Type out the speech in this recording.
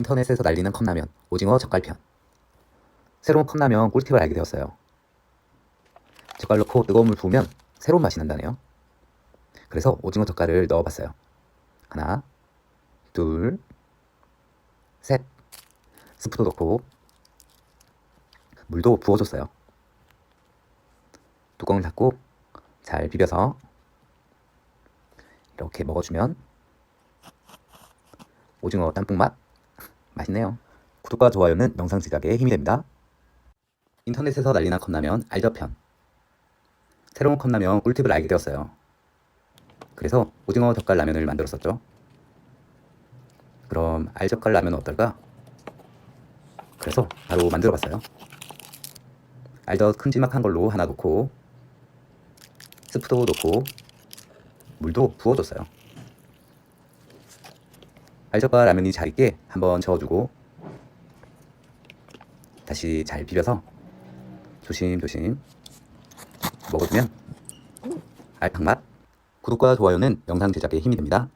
인터넷에서 날리는 컵라면, 오징어 젓갈편. 새로운 컵라면 꿀팁을 알게 되었어요. 젓갈 넣고 뜨거운 물 부으면 새로운 맛이 난다네요. 그래서 오징어 젓갈을 넣어봤어요. 하나, 둘, 셋. 스프도 넣고 물도 부어줬어요. 뚜껑을 닫고 잘 비벼서 이렇게 먹어주면 오징어 땀뽕 맛 맛있네요. 구독과 좋아요는 영상 제작에 힘이 됩니다. 인터넷에서 난리난 컵라면 알저편 새로운 컵라면 꿀팁을 알게 되었어요. 그래서 오징어 젓갈 라면을 만들었었죠. 그럼 알젓갈 라면은 어떨까? 그래서 바로 만들어봤어요. 알젓 큼지막한 걸로 하나 넣고 스프도 넣고 물도 부어줬어요. 알젓과 라면이 잘 익게 한번 저어주고 다시 잘 비벼서 조심조심 먹어주면 알탕 맛 구독과 좋아요는 영상 제작에 힘이 됩니다.